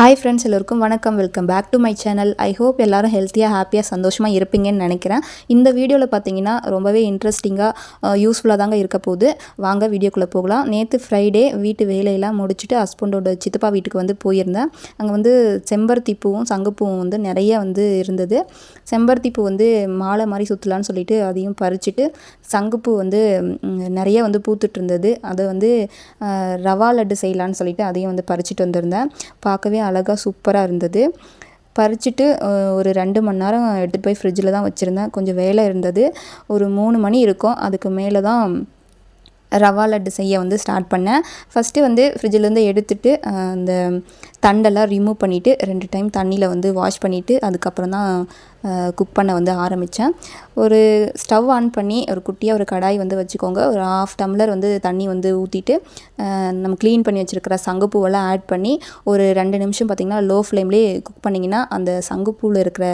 Hi friends எல்லோருக்கும் வணக்கம். Welcome back to my channel I hope எல்லாரும் ஹெல்த்தியாக ஹாப்பியாக சந்தோஷமாக இருப்பீங்கன்னு நினைக்கிறேன். இந்த வீடியோவில் பார்த்தீங்கன்னா ரொம்பவே இன்ட்ரெஸ்டிங்காக யூஸ்ஃபுல்லாக தாங்க இருக்க போகுது. வாங்க வீடியோக்குள்ளே போகலாம். நேற்று ஃப்ரைடே வீட்டு வேலையெல்லாம் முடிச்சுட்டு ஹஸ்பண்டோட சித்தப்பா வீட்டுக்கு வந்து போயிருந்தேன். அங்கே வந்து செம்பருத்தி பூவும் சங்குப்பூவும் வந்து நிறைய வந்து இருந்தது. செம்பருத்தி பூ வந்து மாலை மாதிரி சுற்றலான்னு சொல்லிட்டு அதையும் பறிச்சுட்டு சங்குப்பூ வந்து நிறைய வந்து பூத்துட்டு இருந்தது. அதை வந்து ரவா லட்டு செய்யலான்னு சொல்லிட்டு அதையும் வந்து பறிச்சுட்டு வந்திருந்தேன். பார்க்கவே அழகாக சூப்பராக இருந்தது. பறிச்சுட்டு ஒரு ரெண்டு மணி நேரம் எடுத்துகிட்டு போய் ஃப்ரிட்ஜில் தான் வச்சுருந்தேன். கொஞ்சம் வேலை இருந்தது. ஒரு மூணு மணி இருக்கும். அதுக்கு மேலே தான் ரவா லட்டு செய்ய வந்து ஸ்டார்ட் பண்ணேன். ஃபஸ்ட்டு வந்து ஃப்ரிட்ஜிலேருந்து எடுத்துட்டு அந்த தண்டெல்லாம் ரிமூவ் பண்ணிவிட்டு ரெண்டு டைம் தண்ணியில் வந்து வாஷ் பண்ணிவிட்டு அதுக்கப்புறம் தான் குக் பண்ண வந்து ஆரம்பித்தேன் ஒரு ஸ்டவ் ஆன் பண்ணி ஒரு குட்டியாக ஒரு கடாய் வந்து வச்சுக்கோங்க. ஒரு ஆஃப் டம்ளர் வந்து தண்ணி வந்து ஊற்றிட்டு நம்ம க்ளீன் பண்ணி வச்சுருக்கிற சங்குப்பூவெல்லாம் ஆட் பண்ணி ஒரு ரெண்டு நிமிஷம் பார்த்திங்கன்னா லோ ஃப்ளேம்லேயே குக் பண்ணிங்கன்னா அந்த சங்குப்பூவில் இருக்கிற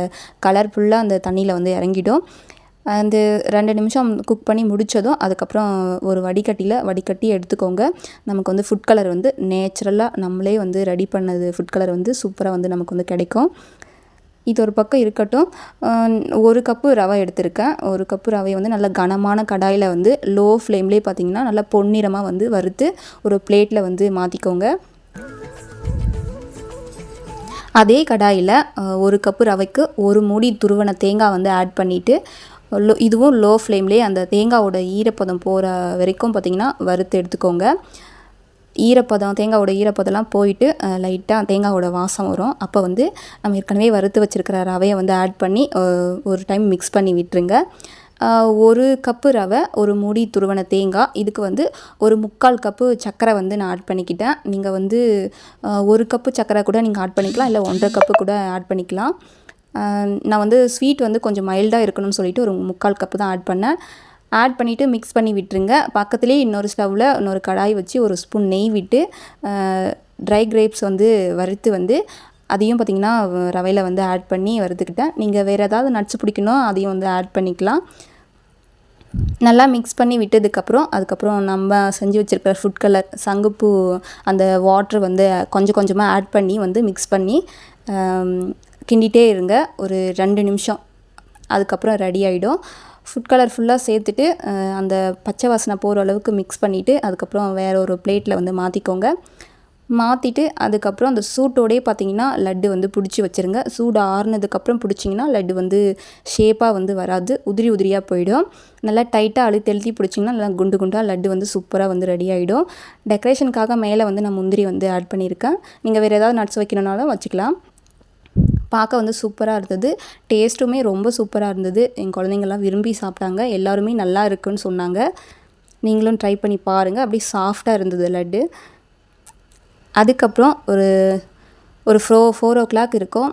கலர் ஃபுல்லாக அந்த தண்ணியில் வந்து இறங்கிடும். அந்த ரெண்டு நிமிஷம் குக் பண்ணி முடித்ததும் அதுக்கப்புறம் ஒரு வடிகட்டியில் வடிகட்டி எடுத்துக்கோங்க. நமக்கு வந்து ஃபுட் கலர் வந்து நேச்சுரலாக நம்மளே வந்து ரெடி பண்ணது ஃபுட் கலர் வந்து சூப்பராக வந்து நமக்கு வந்து கிடைக்கும். இது ஒரு பக்கம் இருக்கட்டும். ஒரு கப்பு ரவை எடுத்திருக்கேன். ஒரு கப்பு ரவையை வந்து நல்ல கனமான கடாயில் வந்து லோ ஃப்ளேம்லேயே பார்த்தீங்கன்னா நல்லா பொன்னிறமாக வந்து வறுத்து ஒரு பிளேட்டில் வந்து மாற்றிக்கோங்க அதே கடாயில் ஒரு கப்பு ரவைக்கு ஒரு மூடி துருவன தேங்காய் வந்து ஆட் பண்ணிவிட்டு லோ இதுவும் லோ ஃப்ளேம்லேயே அந்த தேங்காவோட ஈரப்பதம் போகிற வரைக்கும் பார்த்திங்கன்னா வறுத்து எடுத்துக்கோங்க. ஈரப்பதம் தேங்காவோட ஈரப்பதம்லாம் போயிட்டு லைட்டாக தேங்காவோட வாசம் வரும். அப்போ வந்து நம்ம ஏற்கனவே வறுத்து வச்சுருக்கிற ரவையை வந்து ஆட் பண்ணி ஒரு டைம் மிக்ஸ் பண்ணி விட்டுருங்க. ஒரு கப்பு ரவை ஒரு மூடி துருவன தேங்காய் இதுக்கு வந்து ஒரு முக்கால் கப்பு சர்க்கரை வந்து நான் ஆட் பண்ணிக்கிட்டேன். நீங்கள் வந்து ஒரு கப்பு சர்க்கரை கூட நீங்கள் ஆட் பண்ணிக்கலாம் இல்லை ஒன்றரை கப்பு கூட ஆட் பண்ணிக்கலாம். நான் வந்து ஸ்வீட் வந்து கொஞ்சம் மைல்டாக இருக்கணும்னு சொல்லிட்டு ஒரு முக்கால் கப்பு தான் ஆட் பண்ணேன். ஆட் பண்ணிவிட்டு மிக்ஸ் பண்ணி விட்டுருங்க. பக்கத்துலேயே இன்னொரு ஸ்டவ்வில் இன்னொரு கடாய் வச்சு ஒரு ஸ்பூன் நெய் விட்டு ட்ரை கிரேப்ஸ் வந்து வறுத்து வந்து அதையும் பார்த்திங்கன்னா ரவையில் வந்து ஆட் பண்ணி வறுத்துக்கிட்டேன். நீங்கள் வேறு ஏதாவது நட்ஸ் பிடிக்கணும் அதையும் வந்து ஆட் பண்ணிக்கலாம். நல்லா மிக்ஸ் பண்ணி விட்டதுக்கப்புறம் அதுக்கப்புறம் நம்ம செஞ்சு வச்சுருக்கிற ஃபுட் கலர் சங்குப்பூ அந்த வாட்ரு வந்து கொஞ்சம் கொஞ்சமாக ஆட் பண்ணி வந்து மிக்ஸ் பண்ணி கிண்டிகிட்டே இருங்க. ஒரு ரெண்டு நிமிஷம். அதுக்கப்புறம் ரெடி ஆகிடும் ஃபுட் கலர் ஃபுல்லாக சேர்த்துட்டு அந்த பச்சை வாசனை போகிற அளவுக்கு மிக்ஸ் பண்ணிவிட்டு அதுக்கப்புறம் வேறு ஒரு பிளேட்டில் வந்து மாற்றிக்கோங்க மாற்றிட்டு அதுக்கப்புறம் அந்த சூட்டோடயே பார்த்தீங்கன்னா லட்டு வந்து பிடிச்சி வச்சுருங்க. சூடு ஆறுனதுக்கப்புறம் பிடிச்சிங்கன்னா லட்டு வந்து ஷேப்பாக வந்து வராது. உதிரி உதிரியாக போயிடும். நல்லா டைட்டாக அழுத்தி அழுத்தி பிடிச்சிங்கன்னா நல்லா குண்டு குண்டாக லட்டு வந்து சூப்பராக வந்து ரெடி ஆகிடும் டெக்கரேஷனுக்காக மேலே வந்து நான் முந்திரி வந்து ஆட் பண்ணியிருக்கேன். நீங்கள் வேறு ஏதாவது நட்ஸ் வைக்கணுன்னாலும் வச்சுக்கலாம். பார்க்க வந்து சூப்பராக இருந்தது. டேஸ்ட்டுமே ரொம்ப சூப்பராக இருந்தது. என் குழந்தைங்கள்லாம் விரும்பி சாப்பிட்டாங்க. எல்லாருமே நல்லா இருக்குன்னு சொன்னாங்க. நீங்களும் ட்ரை பண்ணி பாருங்கள் அப்படியே சாஃப்டாக இருந்தது லட்டு. அதுக்கப்புறம் ஒரு ஒரு ஃபோ ஃபோர் ஓ கிளாக் இருக்கும்.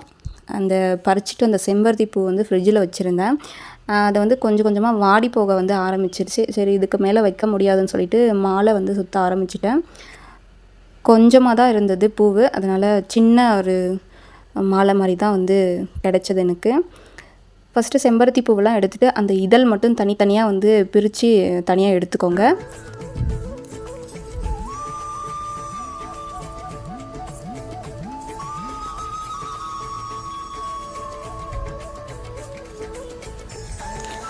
அந்த பறிச்சிட்டு அந்த செம்பருத்தி பூ வந்து ஃப்ரிட்ஜில் வச்சுருந்தேன். அதை வந்து கொஞ்சம் கொஞ்சமாக வாடி போக வந்து ஆரம்பிச்சிருச்சு. சரி இதுக்கு மேலே வைக்க முடியாதுன்னு சொல்லிட்டு மாலை வந்து சுற்ற ஆரம்பிச்சிட்டேன். கொஞ்சமாக தான் இருந்தது பூவு. அதனால் சின்ன ஒரு மாலை மாதிரி தான் வந்து கிடச்சது எனக்கு. ஃபஸ்ட்டு செம்பருத்தி பூவெல்லாம் எடுத்துகிட்டு அந்த இதழ் மட்டும் தனித்தனியாக வந்து பிரித்து தனியாக எடுத்துக்கோங்க.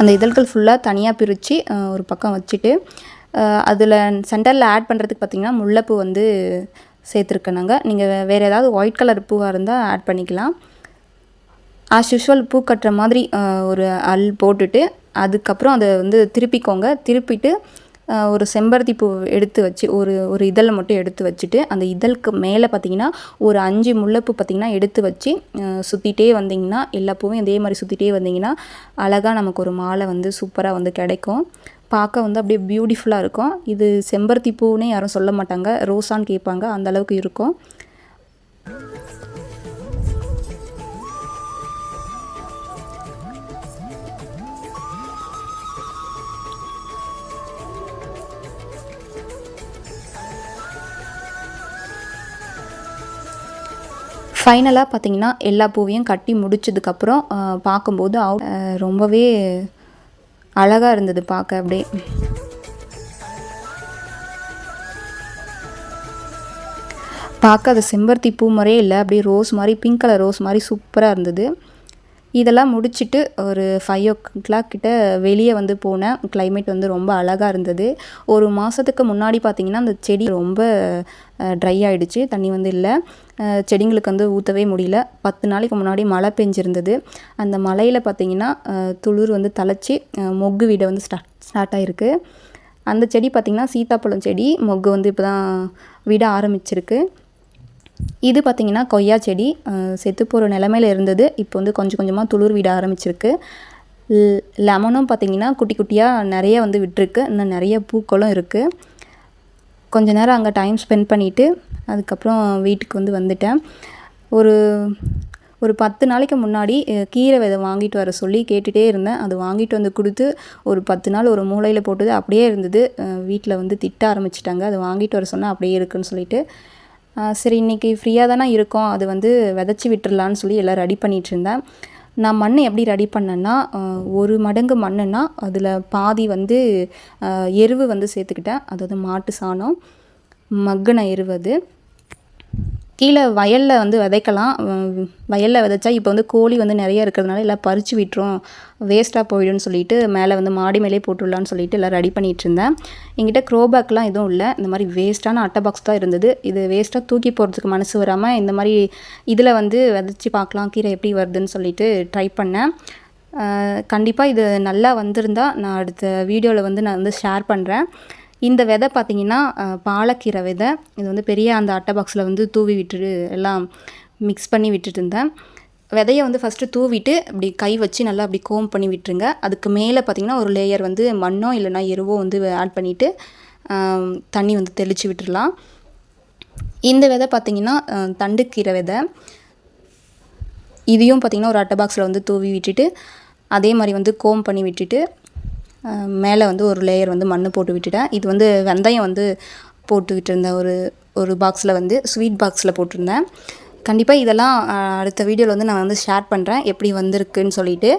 அந்த இதழ்கள் ஃபுல்லாக தனியாக பிரித்து ஒரு பக்கம் வச்சுட்டு அதில் சென்டரில் ஆட் பண்ணுறதுக்கு பார்த்திங்கன்னா முல்லைப்பூ வந்து சேர்த்துருக்கேன் நாங்கள் நீங்கள் வேறு ஏதாவது ஒயிட் கலர் பூவாக இருந்தால் ஆட் பண்ணிக்கலாம். ஆஸ் யூஷுவல் பூ கட்டுற மாதிரி ஒரு அல் போட்டுட்டு அதுக்கப்புறம் அதை வந்து திருப்பிக்கோங்க. திருப்பிட்டு ஒரு செம்பருத்தி பூ எடுத்து வச்சு ஒரு ஒரு இதழை மட்டும் எடுத்து வச்சுட்டு அந்த இதழுக்கு மேலே பார்த்தீங்கன்னா ஒரு அஞ்சு முல்லைப்பூ பார்த்தீங்கன்னா எடுத்து வச்சு சுற்றிட்டே வந்தீங்கன்னா எல்லா பூவும் இதே மாதிரி சுற்றிட்டே வந்தீங்கன்னா அழகாக நமக்கு ஒரு மாலை வந்து சூப்பராக வந்து கிடைக்கும். பார்க்க வந்து அப்படியே பியூட்டிஃபுல்லாக இருக்கும். இது செம்பருத்தி பூன்னே யாரும் சொல்ல மாட்டாங்க. ரோஸான்னு கேட்பாங்க. அந்த அளவுக்கு இருக்கும். ஃபைனலாக பார்த்தீங்கன்னா எல்லா பூவையும் கட்டி முடிச்சதுக்கப்புறம் பார்க்கும்போது அவுட் ரொம்பவே அழகாக இருந்தது பார்க்க அப்படியே. பார்க்க அது செம்பருத்தி பூ மாதிரியே இல்லை அப்படியே ரோஸ் மாதிரி பிங்க் கலர் ரோஸ் மாதிரி சூப்பராக இருந்தது. இதெல்லாம் முடிச்சுட்டு ஒரு ஃபைவ் ஓ கிளாக் கிட்ட வெளியே வந்து போனேன் கிளைமேட் வந்து ரொம்ப அழகாக இருந்தது. ஒரு மாதத்துக்கு முன்னாடி பார்த்தீங்கன்னா அந்த செடி ரொம்ப ட்ரை ஆகிடுச்சு தண்ணி வந்து இல்லை. செடிங்களுக்கு வந்து ஊற்றவே முடியல. பத்து நாளைக்கு முன்னாடி மழை பெஞ்சிருந்தது. அந்த மழையில் பார்த்தீங்கன்னா துளிர் வந்து தலைச்சி மொக்கு வீடை வந்து ஸ்டார்ட் ஸ்டார்ட் ஆகிருக்கு அந்த செடி பார்த்திங்கன்னா சீத்தாப்பழம் செடி மொக்கு வந்து இப்போ தான் விட ஆரம்பிச்சிருக்கு. இது பார்த்திங்கன்னா கொய்யா செடி செத்து போகிற நிலமையில இருந்தது. இப்போ வந்து கொஞ்சம் கொஞ்சமாக துளிர் விட ஆரம்பிச்சிருக்கு. லெமனும் பார்த்திங்கன்னா குட்டி குட்டியாக நிறைய வந்து விட்டுருக்கு. இன்னும் நிறைய பூக்களும் இருக்குது கொஞ்ச நேரம் அங்கே டைம் ஸ்பெண்ட் பண்ணிவிட்டு அதுக்கப்புறம் வீட்டுக்கு வந்து வந்துட்டேன். ஒரு ஒரு பத்து நாளைக்கு முன்னாடி கீரை விதை வாங்கிட்டு வர சொல்லி கேட்டுகிட்டே இருந்தேன். அது வாங்கிட்டு வந்து கொடுத்து ஒரு பத்து நாள் ஒரு மூலையில் போட்டது அப்படியே இருந்தது. வீட்டில் வந்து திட்ட ஆரம்பிச்சிட்டாங்க. அது வாங்கிட்டு வர சொன்னால் அப்படியே இருக்குன்னு சொல்லிட்டு சரி இன்றைக்கி ஃப்ரீயாக தானே இருக்கோம். அது வந்து விதைச்சி விட்டுறலான்னு சொல்லி எல்லாம் ரெடி பண்ணிகிட்டு இருந்தேன். நான் மண் எப்படி ரெடி பண்ணேன்னா ஒரு மடங்கு மண்ணுன்னா அதில் பாதி வந்து எருவு வந்து சேர்த்துக்கிட்டேன். அதாவது மாட்டு சாணம் மக்குன எருவு அது. கீழே வயலில் வந்து விதைக்கலாம். வயலில் விதைச்சா இப்போ வந்து கோழி வந்து நிறைய இருக்கிறதுனால எல்லாம் பறித்து விட்டுரும். வேஸ்ட்டாக போயிடும்னு சொல்லிட்டு மேலே வந்து மாடி மேலே போட்டுடலான்னு சொல்லிட்டு எல்லாம் ரெடி பண்ணிகிட்டு இருந்தேன். என்கிட்ட க்ரோபேக்லாம் எதுவும் இல்லை. இந்த மாதிரி வேஸ்ட்டான அட்டை பாக்ஸ் தான் இருந்தது. இது வேஸ்ட்டாக தூக்கி போகிறதுக்கு மனசு வராமல் இந்த மாதிரி இதில் வந்து விதைச்சி பார்க்கலாம் கீரை எப்படி வருதுன்னு சொல்லிட்டு ட்ரை பண்ணேன். கண்டிப்பாக இது நல்லா வந்திருந்தால் நான் அடுத்த வீடியோவில் வந்து நான் வந்து ஷேர் பண்ணுறேன் இந்த விதை பார்த்தீங்கன்னா பாலக்கீரை விதை. இது வந்து பெரிய அந்த அட்டை பாக்ஸில் வந்து தூவி விட்டுட்டு எல்லாம் மிக்ஸ் பண்ணி விட்டுட்டு இருந்தேன் விதையை வந்து ஃபஸ்ட்டு தூவிட்டு இப்படி கை வச்சு நல்லா அப்படி கோம் பண்ணி விட்டுருங்க. அதுக்கு மேலே பார்த்தீங்கன்னா ஒரு லேயர் வந்து மண்ணோ இல்லைன்னா எருவோ வந்து ஆட் பண்ணிவிட்டு தண்ணி வந்து தெளித்து விட்டுடலாம். இந்த விதை பார்த்தீங்கன்னா தண்டுக்கீரை விதை. இதையும் பார்த்திங்கன்னா ஒரு அட்டை பாக்ஸில் வந்து தூவி விட்டுட்டு அதே மாதிரி வந்து கோம் பண்ணி விட்டுட்டு மேலே வந்து ஒரு லேயர் வந்து மண் போட்டு விட்டுட்டேன் இது வந்து வெந்தயம் வந்து போட்டு இருந்தேன் ஒரு ஒரு பாக்ஸில் வந்து ஸ்வீட் பாக்ஸில் போட்டிருந்தேன். கண்டிப்பாக இதெல்லாம் அடுத்த வீடியோவில் வந்து நான் வந்து ஷேர் பண்ணுறேன் எப்படி வந்திருக்குன்னு சொல்லிட்டு.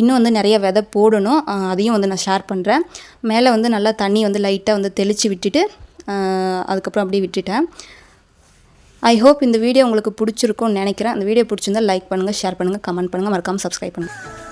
இன்னும் வந்து நிறைய விதை போடணும். அதையும் வந்து நான் ஷேர் பண்ணுறேன் மேலே வந்து நல்லா தண்ணி வந்து லைட்டாக வந்து தெளித்து விட்டுட்டு அதுக்கப்புறம் அப்படியே விட்டுட்டேன். ஐ ஹோப் இந்த வீடியோ உங்களுக்கு பிடிச்சிருக்கும்னு நினைக்கிறேன். அந்த வீடியோ பிடிச்சிருந்தா லைக் பண்ணுங்கள் ஷேர் பண்ணுங்கள் கமெண்ட் பண்ணுங்கள் மறக்காமல் சப்ஸ்கிரைப் பண்ணுங்கள்